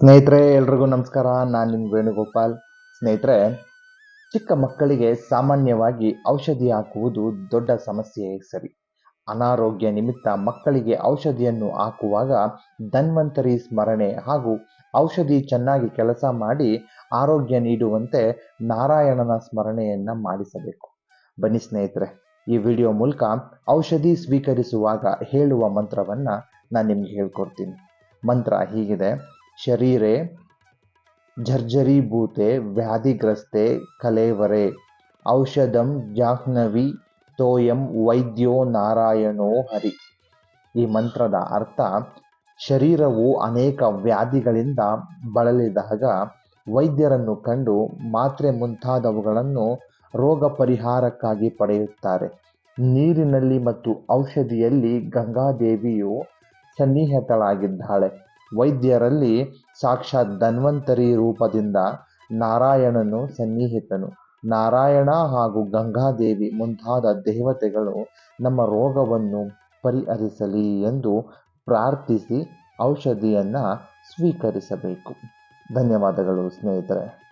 ಸ್ನೇಹಿತರೆ, ಎಲ್ರಿಗೂ ನಮಸ್ಕಾರ. ನಾನು ನಿಮ್ಮ ವೇಣುಗೋಪಾಲ್. ಸ್ನೇಹಿತರೆ, ಚಿಕ್ಕ ಮಕ್ಕಳಿಗೆ ಸಾಮಾನ್ಯವಾಗಿ ಔಷಧಿ ಹಾಕುವುದು ದೊಡ್ಡ ಸಮಸ್ಯೆ ಸರಿ. ಅನಾರೋಗ್ಯ ನಿಮಿತ್ತ ಮಕ್ಕಳಿಗೆ ಔಷಧಿಯನ್ನು ಹಾಕುವಾಗ ಧನ್ವಂತರಿ ಸ್ಮರಣೆ ಹಾಗೂ ಔಷಧಿ ಚೆನ್ನಾಗಿ ಕೆಲಸ ಮಾಡಿ ಆರೋಗ್ಯ ನೀಡುವಂತೆ ನಾರಾಯಣನ ಸ್ಮರಣೆಯನ್ನು ಮಾಡಿಸಬೇಕು. ಬನ್ನಿ ಸ್ನೇಹಿತರೆ, ಈ ವಿಡಿಯೋ ಮೂಲಕ ಔಷಧಿ ಸ್ವೀಕರಿಸುವಾಗ ಹೇಳುವ ಮಂತ್ರವನ್ನು ನಾನು ನಿಮ್ಗೆ ಹೇಳ್ಕೊಡ್ತೀನಿ. ಮಂತ್ರ ಹೀಗಿದೆ. ಶರೀರೆ, ಜರ್ಜರೀಭೂತೆ, ವ್ಯಾಧಿಗ್ರಸ್ತೆ, ಕಲೇವರೆ, ಔಷಧಂ ಜಾಹ್ನವಿ, ತೋಯಂ ವೈದ್ಯೋ ನಾರಾಯಣೋ ಹರಿ. ಈ ಮಂತ್ರದ ಅರ್ಥ, ಶರೀರವು ಅನೇಕ ವ್ಯಾಧಿಗಳಿಂದ ಬಳಲಿದಾಗ ವೈದ್ಯರನ್ನು ಕಂಡು ಮಾತ್ರೆ ಮುಂತಾದವುಗಳನ್ನು ರೋಗ ಪರಿಹಾರಕ್ಕಾಗಿ ಪಡೆಯುತ್ತಾರೆ. ನೀರಿನಲ್ಲಿ ಮತ್ತು ಔಷಧಿಯಲ್ಲಿ ಗಂಗಾದೇವಿಯು ಸನ್ನಿಹಿತಳಾಗಿದ್ದಾಳೆ. ವೈದ್ಯರಲ್ಲಿ ಸಾಕ್ಷಾತ್ ಧನ್ವಂತರಿ ರೂಪದಿಂದ ನಾರಾಯಣನು ಸನ್ನಿಹಿತನು. ನಾರಾಯಣ ಹಾಗೂ ಗಂಗಾದೇವಿ ಮುಂತಾದ ದೇವತೆಗಳು ನಮ್ಮ ರೋಗವನ್ನು ಪರಿಹರಿಸಲಿ ಎಂದು ಪ್ರಾರ್ಥಿಸಿ ಔಷಧಿಯನ್ನು ಸ್ವೀಕರಿಸಬೇಕು. ಧನ್ಯವಾದಗಳು ಸ್ನೇಹಿತರೆ.